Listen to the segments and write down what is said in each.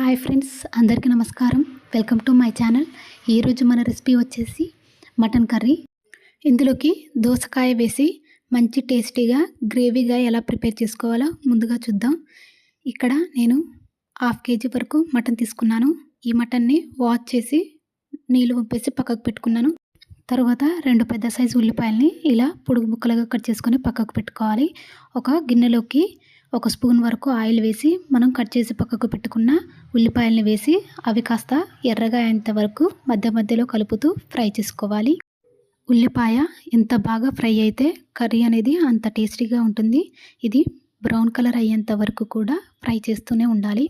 Hi friends అందరికీ నమస్కారం. Welcome to my channel. ఈరోజు మన రెసిపీ వచ్చేసి మటన్ కర్రీ. ఇందులోకి దోసకాయ వేసి మంచి టేస్టీగా గ్రేవీగా ఎలా ప్రిపేర్ చేసుకోవాలో ముందుగా చూద్దాం. ఇక్కడ నేను హాఫ్ కేజీ వరకు మటన్ తీసుకున్నాను. ఈ మటన్ని వాష్ చేసి నీళ్ళు పంపేసి పక్కకు పెట్టుకున్నాను. తర్వాత రెండు పెద్ద సైజు ఉల్లిపాయల్ని ఇలా పొడుగు ముక్కలుగా కట్ చేసుకొని పక్కకు పెట్టుకోవాలి. ఒక గిన్నెలోకి ఒక స్పూన్ వరకు ఆయిల్ వేసి మనం కట్ చేసి పక్కకు పెట్టుకున్న ఉల్లిపాయలను వేసి అవి కాస్త ఎర్రగా అయ్యేంత వరకు మధ్య మధ్యలో కలుపుతూ ఫ్రై చేసుకోవాలి. ఉల్లిపాయ ఎంత బాగా ఫ్రై అయితే కర్రీ అనేది అంత టేస్టీగా ఉంటుంది. ఇది బ్రౌన్ కలర్ అయ్యేంత వరకు కూడా ఫ్రై చేస్తూనే ఉండాలి.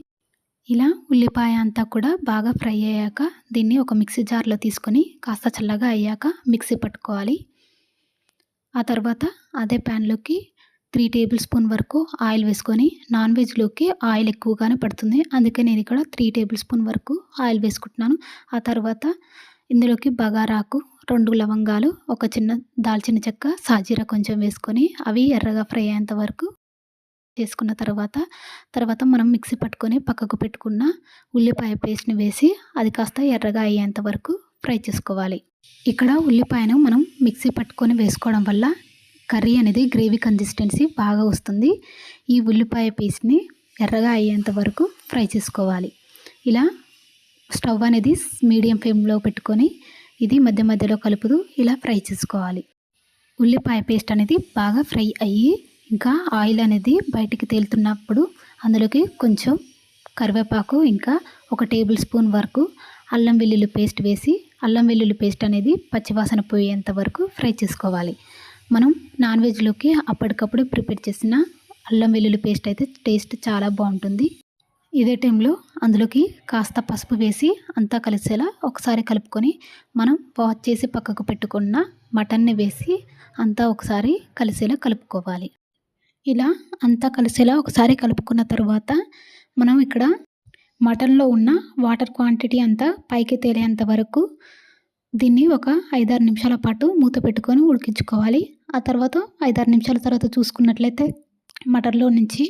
ఇలా ఉల్లిపాయ అంతా కూడా బాగా ఫ్రై అయ్యాక దీన్ని ఒక మిక్సీ జార్లో తీసుకొని కాస్త చల్లగా అయ్యాక మిక్సీ పట్టుకోవాలి. ఆ తర్వాత అదే ప్యాన్లోకి త్రీ టేబుల్ స్పూన్ వరకు ఆయిల్ వేసుకొని నాన్ వెజ్లోకి ఆయిల్ ఎక్కువగానే పడుతుంది. అందుకే నేను ఇక్కడ త్రీ టేబుల్ స్పూన్ వరకు ఆయిల్ వేసుకుంటున్నాను. ఆ తర్వాత ఇందులోకి బగారాకు రెండు లవంగాలు ఒక చిన్న దాల్చిన చెక్క సాజీర కొంచెం వేసుకొని అవి ఎర్రగా ఫ్రై అయ్యేంత వరకు చేసుకున్న తర్వాత తర్వాత మనం మిక్సీ పట్టుకొని పక్కకు పెట్టుకున్న ఉల్లిపాయ పేస్ట్ని వేసి అది కాస్త ఎర్రగా అయ్యేంత వరకు ఫ్రై చేసుకోవాలి. ఇక్కడ ఉల్లిపాయను మనం మిక్సీ పట్టుకొని వేసుకోవడం వల్ల కర్రీ అనేది గ్రేవీ కన్సిస్టెన్సీ బాగా వస్తుంది. ఈ ఉల్లిపాయ పీస్ని ఎర్రగా అయ్యేంత వరకు ఫ్రై చేసుకోవాలి. ఇలా స్టవ్ అనేది మీడియం ఫ్లేమ్లో పెట్టుకొని ఇది మధ్య మధ్యలో కలుపుతూ ఇలా ఫ్రై చేసుకోవాలి. ఉల్లిపాయ పేస్ట్ అనేది బాగా ఫ్రై అయ్యి ఇంకా ఆయిల్ అనేది బయటికి తేలుతున్నప్పుడు అందులోకి కొంచెం కరివేపాకు ఇంకా ఒక టేబుల్ స్పూన్ వరకు అల్లం వెల్లుల్లి పేస్ట్ వేసి అల్లం వెల్లుల్లి పేస్ట్ అనేది పచ్చివాసన పోయేంత వరకు ఫ్రై చేసుకోవాలి. మనం నాన్ వెజ్లోకి అప్పటికప్పుడు ప్రిపేర్ చేసిన అల్లం వెల్లుల్లి పేస్ట్ అయితే టేస్ట్ చాలా బాగుంటుంది. ఇదే టైంలో అందులోకి కాస్త పసుపు వేసి అంతా కలిసేలా ఒకసారి కలుపుకొని మనం వాష్ చేసి పక్కకు పెట్టుకున్న మటన్ని వేసి అంతా ఒకసారి కలిసేలా కలుపుకోవాలి. ఇలా అంతా కలిసేలా ఒకసారి కలుపుకున్న తర్వాత మనం ఇక్కడ మటన్లో ఉన్న వాటర్ క్వాంటిటీ అంతా పైకి తేలేంత వరకు దీన్ని ఒక ఐదారు నిమిషాల పాటు మూత పెట్టుకొని ఉడికించుకోవాలి. ఆ తర్వాత ఐదారు నిమిషాల తర్వాత చూసుకున్నట్లయితే మటన్లో నుంచి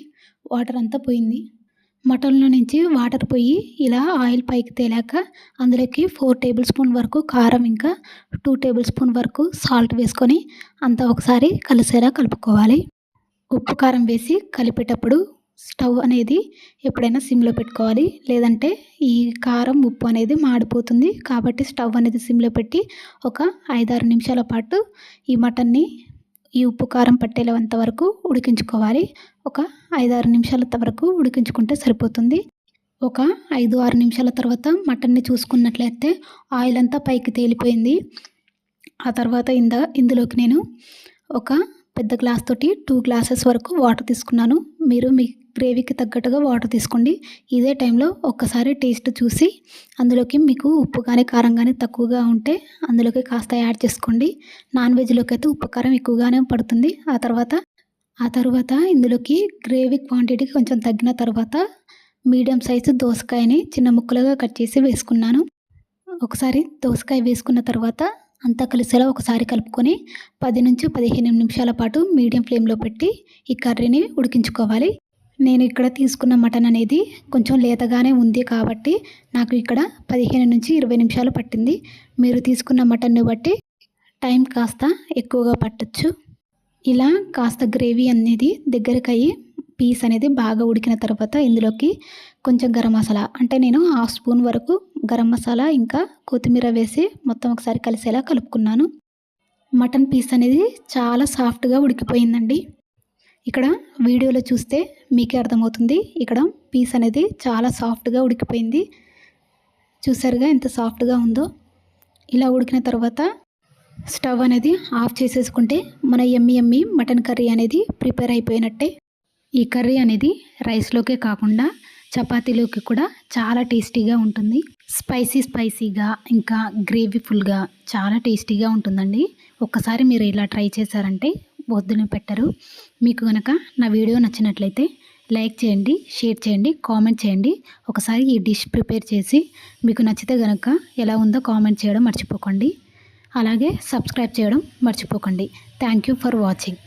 వాటర్ అంతా పోయింది. మటన్లో నుంచి వాటర్ పోయి ఇలా ఆయిల్ పైకి తేలాక అందులోకి ఫోర్ టేబుల్ స్పూన్ వరకు కారం ఇంకా టూ టేబుల్ స్పూన్ వరకు సాల్ట్ వేసుకొని అంతా ఒకసారి కలిసేలా కలుపుకోవాలి. ఉప్పు కారం వేసి కలిపేటప్పుడు స్టవ్ అనేది ఎప్పుడైనా సిమ్లో పెట్టుకోవాలి. లేదంటే ఈ కారం ఉప్పు అనేది మాడిపోతుంది. కాబట్టి స్టవ్ అనేది సిమ్లో పెట్టి ఒక ఐదారు నిమిషాల పాటు ఈ మటన్ని ఈ ఉప్పు కారం పట్టేలేంత వరకు ఉడికించుకోవాలి. ఒక ఐదారు నిమిషాల వరకు ఉడికించుకుంటే సరిపోతుంది. ఒక ఐదు ఆరు నిమిషాల తర్వాత మటన్ని చూసుకున్నట్లయితే ఆయిల్ అంతా పైకి తేలిపోయింది. ఆ తర్వాత ఇంద ఇందులోకి నేను ఒక పెద్ద గ్లాస్ తోటి టూ గ్లాసెస్ వరకు వాటర్ తీసుకున్నాను. మీరు మీ గ్రేవీకి తగ్గట్టుగా వాటర్ తీసుకోండి. ఇదే టైంలో ఒక్కసారి టేస్ట్ చూసి అందులోకి మీకు ఉప్పు కానీ కారం కానీ తక్కువగా ఉంటే అందులోకి కాస్త యాడ్ చేసుకోండి. నాన్ వెజ్లోకి అయితే ఉప్పు కారం ఎక్కువగానే పడుతుంది. ఆ తర్వాత ఆ తర్వాత ఇందులోకి గ్రేవీ క్వాంటిటీ కొంచెం తగ్గిన తర్వాత మీడియం సైజు దోసకాయని చిన్న ముక్కలుగా కట్ చేసి వేసుకున్నాను. ఒకసారి దోసకాయ వేసుకున్న తర్వాత అంతా కలిసేలా ఒకసారి కలుపుకొని పది నుంచి పదిహేను నిమిషాల పాటు మీడియం ఫ్లేమ్లో పెట్టి ఈ కర్రీని ఉడికించుకోవాలి. నేను ఇక్కడ తీసుకున్న మటన్ అనేది కొంచెం లేతగానే ఉంది కాబట్టి నాకు ఇక్కడ పదిహేను నుంచి ఇరవై నిమిషాలు పట్టింది. మీరు తీసుకున్న మటన్ని బట్టి టైం కాస్త ఎక్కువగా పట్టచ్చు. ఇలా కాస్త గ్రేవీ అనేది దగ్గరికి అయ్యి పీస్ అనేది బాగా ఉడికిన తర్వాత ఇందులోకి కొంచెం గరం మసాలా అంటే నేను హాఫ్ స్పూన్ వరకు గరం మసాలా ఇంకా కొత్తిమీర వేసి మొత్తం ఒకసారి కలిసేలా కలుపుకున్నాను. మటన్ పీస్ అనేది చాలా సాఫ్ట్గా ఉడికిపోయిందండి. ఇక్కడ వీడియోలో చూస్తే మీకే అర్థమవుతుంది. ఇక్కడ పీస్ అనేది చాలా సాఫ్ట్గా ఉడికిపోయింది. చూసారుగా ఎంత సాఫ్ట్గా ఉందో. ఇలా ఉడికిన తర్వాత స్టవ్ అనేది ఆఫ్ చేసేసుకుంటే మన ఎమ్మి ఎమ్మి మటన్ కర్రీ అనేది ప్రిపేర్ అయిపోయినట్టే. ఈ కర్రీ అనేది రైస్లోకే కాకుండా చపాతీలోకి కూడా చాలా టేస్టీగా ఉంటుంది. స్పైసీ స్పైసీగా ఇంకా గ్రేవీ ఫుల్గా చాలా టేస్టీగా ఉంటుందండి. ఒక్కసారి మీరు ఇలా ట్రై చేశారంటే వద్దుని పెట్టరు. మీకు కనుక నా వీడియో నచ్చినట్లయితే లైక్ చేయండి షేర్ చేయండి కామెంట్ చేయండి. ఒకసారి ఈ డిష్ ప్రిపేర్ చేసి మీకు నచ్చితే కనుక ఎలా ఉందో కామెంట్ చేయడం మర్చిపోకండి. అలాగే సబ్స్క్రైబ్ చేయడం మర్చిపోకండి. Thank you for watching.